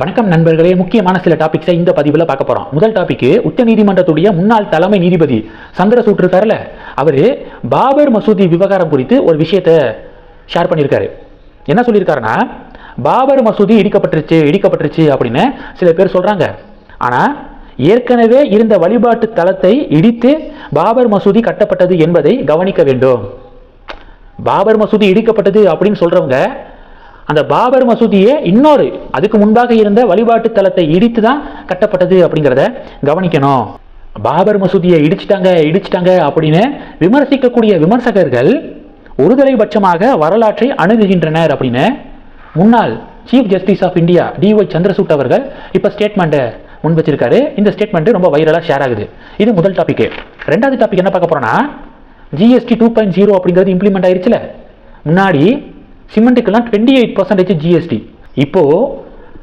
வணக்கம் நண்பர்களே. முக்கியமான சில டாபிக்ஸை இந்த பதிவில் பார்க்க போகிறோம் முதல் டாபிக் உச்ச நீதிமன்றத்துடைய முன்னாள் தலைமை நீதிபதி சந்திரசூட் இருக்காருல்ல அவர் பாபர் மசூதி விவகாரம் குறித்து ஒரு விஷயத்தை ஷேர் பண்ணியிருக்காரு. என்ன சொல்லியிருக்காருன்னா பாபர் மசூதி இடிக்கப்பட்டுருச்சு இடிக்கப்பட்டுருச்சு அப்படின்னு சில பேர் சொல்கிறாங்க ஆனால் ஏற்கனவே இருந்த வழிபாட்டு தலத்தை இடித்து பாபர் மசூதி கட்டப்பட்டது என்பதை கவனிக்க வேண்டும். பாபர் மசூதி இடிக்கப்பட்டது அப்படின்னு சொல்கிறவங்க அந்த பாபர் மசூதியே இன்னொரு அதுக்கு முன்பாக இருந்த வழிபாட்டு தலத்தை இடித்து தான் கட்டப்பட்டது அப்படிங்கிறத கவனிக்கணும். பாபர் மசூதியை இடிச்சிட்டாங்க இடிச்சிட்டாங்க அப்படின்னு விமர்சிக்கக்கூடிய விமர்சகர்கள் ஒருதலைபட்சமாக வரலாற்றை அணுகுகின்றனர் அப்படின்னு. முன்னாள் chief justice of India DY Chandrachud அவர்கள் இப்போ ஸ்டேட்மெண்ட்டை முன் வச்சிருக்காரு. இந்த ஸ்டேட்மெண்ட் ரொம்ப வைரலாக ஷேர் ஆகுது. இது முதல் டாபிக் ரெண்டாவது டாபிக் என்ன பார்க்க போறோம்னா ஜிஎஸ்டி டூ பாயிண்ட் ஜீரோ அப்படிங்கிறது இம்ப்ளிமெண்ட் ஆயிடுச்சுல முன்னாடி சிமெண்ட்டுக்கெல்லாம் டுவெண்ட்டி எயிட் பர்சன்டேஜ் ஜிஎஸ்டி இப்போது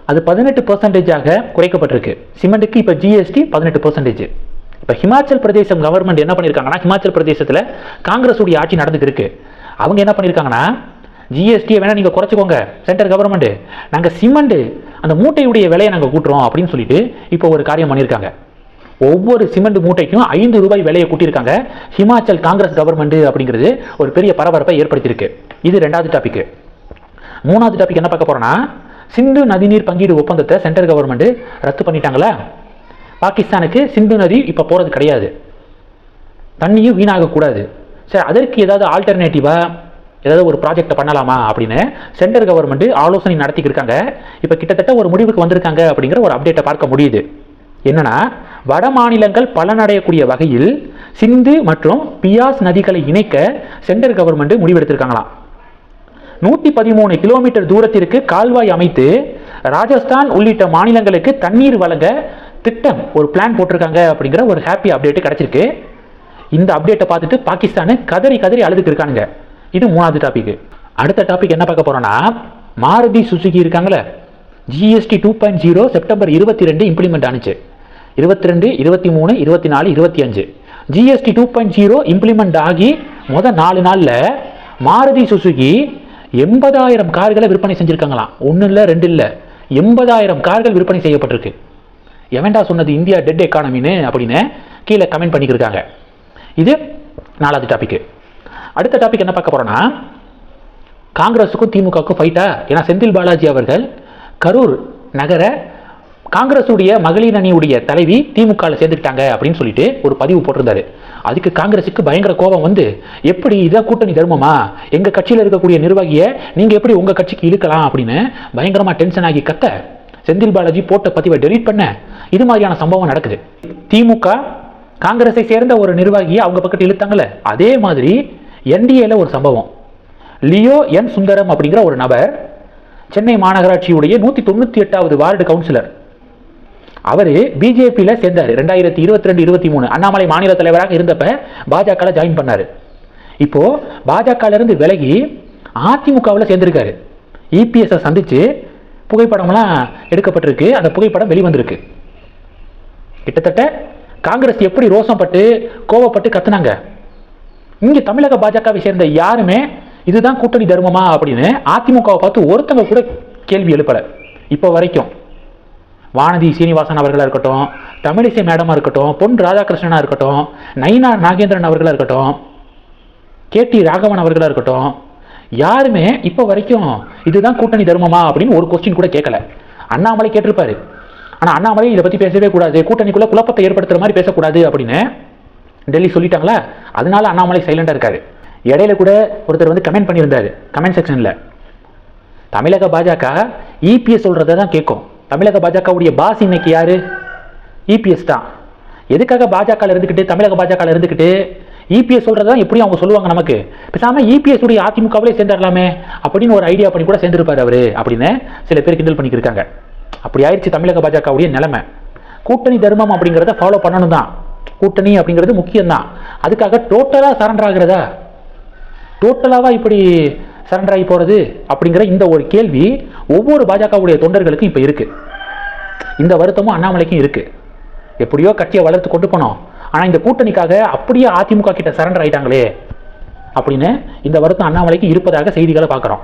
அது பதினெட்டு பர்சன்டேஜாக குறைக்கப்பட்டிருக்கு. சிமெண்ட்டுக்கு இப்போ ஜிஎஸ்டி பதினெட்டு பர்சன்டேஜ் இப்போ ஹிமாச்சல் பிரதேசம் கவர்மெண்ட் என்ன பண்ணியிருக்காங்கன்னா ஹிமாச்சல் பிரதேசத்தில் காங்கிரஸ் உடைய ஆட்சி நடந்துட்டு இருக்கு. அவங்க என்ன பண்ணியிருக்காங்கன்னா ஜிஎஸ்டியை வேணால் நீங்கள் குறைச்சிக்கோங்க சென்ட்ரல் கவர்மெண்ட்டு நாங்கள் சிமெண்ட்டு அந்த மூட்டையுடைய விலையை நாங்கள் கூட்டுறோம் அப்படின்னு சொல்லிட்டு இப்போ ஒரு காரியம் பண்ணியிருக்காங்க ஒவ்வொரு சிமெண்ட் மூட்டைக்கும் ஐந்து ரூபாய் விலையை கூட்டியிருக்காங்க. ஹிமாச்சல் காங்கிரஸ் கவர்மெண்ட் அப்படிங்கிறது ஒரு பெரிய பரபரப்பை ஏற்படுத்தியிருக்கு. இது ரெண்டாவது டாபிக் மூணாவது டாபிக் என்ன பார்க்க போறோம்னா சிந்து நதிநீர் பங்கீடு ஒப்பந்தத்தை சென்ட்ரல் கவர்மெண்ட் ரத்து பண்ணிட்டாங்களா? பாகிஸ்தானுக்கு சிந்து நதி இப்போ போகிறது கிடையாது. தண்ணியும் வீணாகக்கூடாது சரி அதற்கு ஏதாவது ஆல்டர்னேட்டிவாக ஏதாவது ஒரு ப்ராஜெக்டை பண்ணலாமா அப்படின்னு சென்ட்ரல் கவர்மெண்ட் ஆலோசனை நடத்திக்கிட்டு இருக்காங்க. இப்போ கிட்டத்தட்ட ஒரு முடிவுக்கு வந்திருக்காங்க அப்படிங்கிற ஒரு அப்டேட்டை பார்க்க முடியுது. என்னன்னா வட மாநிலங்கள் பலனடையக்கூடிய வகையில் சிந்து மற்றும் பியாஸ் நதிகளை இணைக்க சென்ட்ரல் கவர்மெண்ட் முடிவெடுத்திருக்காங்களாம் நூற்றி பதிமூணு கிலோமீட்டர் தூரத்திற்கு கால்வாய் அமைத்து ராஜஸ்தான் உள்ளிட்ட மாநிலங்களுக்கு தண்ணீர் வழங்க திட்டம் ஒரு பிளான் போட்டிருக்காங்க அப்படிங்கிற ஒரு ஹாப்பி அப்டேட் கிடச்சிருக்கு. இந்த அப்டேட்டை பார்த்துட்டு பாகிஸ்தானு கதறி கதறி அழுதுக்கு இருக்கானுங்க. இது மூணாவது டாபிக் அடுத்த டாபிக் என்ன பார்க்க போகிறோன்னா மாருதி சுசுகி இருக்காங்களே. GST two point zero September இருபத்தி ரெண்டு இம்ப்ளிமெண்ட் ஆனிச்சு. இருபத்தி ரெண்டு இருபத்தி மூணு இருபத்தி நாலு இருபத்தி அஞ்சு GST two point zero implement ஆகி மொதல் நாலு நாளில் மாருதி சுசுகி எண்பதாயிரம் கார்களை விற்பனை செஞ்சுருக்காங்களாம். ஒன்றும் இல்லை ரெண்டு இல்லை. எண்பதாயிரம் கார்கள் விற்பனை செய்யப்பட்டிருக்கு. எவன்டா சொன்னது இந்தியா டெட் எக்கானமின்னு அப்படின்னு கீழே கமெண்ட் பண்ணிக்கிருக்காங்க. இது நாலாவது டாபிக் அடுத்த டாபிக் என்ன பார்க்க போகிறோன்னா காங்கிரஸுக்கும் திமுகவுக்கும் ஃபைட்டா ஏன்னா செந்தில் பாலாஜி அவர்கள் கரூர் நகர காங்கிரஸுடைய மகளிர் அணியுடைய தலைவி திமுகவில் சேர்ந்துக்கிட்டாங்க அப்படின்னு சொல்லிட்டு ஒரு பதிவு போட்டிருந்தாரு. அதுக்கு காங்கிரஸுக்கு பயங்கர கோபம் வந்து எப்படி இதை கூட்டணி தர்மமா? எங்க கட்சியில் இருக்கக்கூடிய நிர்வாகியை நீங்க எப்படி உங்க கட்சிக்கு இழுக்கலாம்? அப்படின்னு பயங்கரமா டென்ஷன் ஆகி கத்த செந்தில் பாலாஜி போட்ட பதிவை டெலீட் பண்ண இது மாதிரியான சம்பவம் நடக்குது. திமுக காங்கிரஸை சேர்ந்த ஒரு நிர்வாகியை அவங்க பக்கத்து இழுத்தாங்கல்ல? அதே மாதிரி என்டிஏல ஒரு சம்பவம். லியோ என் சுந்தரம் அப்படிங்கிற ஒரு நபர் சென்னை மாநகராட்சியுடைய நூற்றி தொண்ணூற்றி எட்டாவது வார்டு கவுன்சிலர் அவர் பிஜேபியில் சேர்ந்தார். ரெண்டாயிரத்தி இருபத்தி ரெண்டு இருபத்தி மூணு அண்ணாமலை மாநில தலைவராக இருந்தப்ப பாஜகவில் ஜாயின் பண்ணார். இப்போது பாஜகலேருந்து விலகி அதிமுகவில் சேர்ந்திருக்காரு. இபிஎஸ்ஸை சந்தித்து புகைப்படம்லாம் எடுக்கப்பட்டிருக்கு. அந்த புகைப்படம் வெளிவந்திருக்கு. கிட்டத்தட்ட காங்கிரஸ் எப்படி ரோசப்பட்டு கோவப்பட்டு கத்துனாங்க? இங்கே தமிழக பாஜகவை சேர்ந்த யாருமே இதுதான் கூட்டணி தர்மமா அப்படின்னு அதிமுகவை பார்த்து ஒருத்தங்க கூட கேள்வி எழுப்பலை. இப்போ வரைக்கும். வானதி சீனிவாசன் அவர்களாக இருக்கட்டும் தமிழிசை மேடமாக இருக்கட்டும் பொன் ராதாகிருஷ்ணனாக இருக்கட்டும் நயினா நாகேந்திரன் அவர்களாக இருக்கட்டும் கே டி ராகவன் அவர்களாக இருக்கட்டும் யாருமே இப்போ வரைக்கும் இதுதான் கூட்டணி தர்மமா அப்படின்னு ஒரு கொஸ்டின் கூட கேட்கல. அண்ணாமலை கேட்டிருப்பாரு. ஆனால் அண்ணாமலை இதை பற்றி பேசவே கூடாது. கூட்டணிக்குள்ள குழப்பத்தை ஏற்படுத்துற மாதிரி பேசக்கூடாது அப்படின்னு டெல்லி சொல்லிட்டாங்களா? அதனால அண்ணாமலை சைலண்டாக இருக்காரு. இடையில கூட ஒருத்தர் வந்து கமெண்ட் பண்ணியிருந்தாரு கமெண்ட் செக்ஷனில் தமிழக பாஜக இபிஎஸ் சொல்கிறத தான் கேட்கும். தமிழக பாஜகவுடைய பாஸ் இன்னைக்கு யாரு? இபிஎஸ் தான். எதுக்காக பாஜக இருந்துக்கிட்டு தமிழக பாஜக இருந்துக்கிட்டு இபிஎஸ் சொல்கிறது தான் எப்படியும் அவங்க சொல்லுவாங்க நமக்கு. பேசாமல் இபிஎஸ் உடைய அதிமுகவிலே சேர்ந்துடலாமே அப்படின்னு ஒரு ஐடியா பண்ணி கூட சேர்ந்துருப்பார் அவர் அப்படின்னு சில பேர் கிண்டல் பண்ணிக்கிருக்காங்க. அப்படி ஆயிடுச்சு தமிழக பாஜகவுடைய நிலைமை. கூட்டணி தர்மம் அப்படிங்கிறத ஃபாலோ பண்ணணும் தான் கூட்டணி அப்படிங்கிறது முக்கியம்தான். அதுக்காக டோட்டலாக சரண்டர் ஆகிறதா? டோட்டலாக இப்படி சரண்டர் ஆகி போகிறது அப்படிங்கிற இந்த ஒரு கேள்வி ஒவ்வொரு பாஜகவுடைய தொண்டர்களுக்கும் இப்போ இருக்குது இந்த வருத்தமும் அண்ணாமலைக்கும் இருக்குது எப்படியோ கட்சியை வளர்த்து கொண்டு போனோம். ஆனால் இந்த கூட்டணிக்காக அப்படியே அதிமுக கிட்ட சரண்டர் ஆயிட்டாங்களே அப்படின்னு இந்த வருத்தம் அண்ணாமலைக்கு இருப்பதாக செய்திகளை பார்க்குறோம்.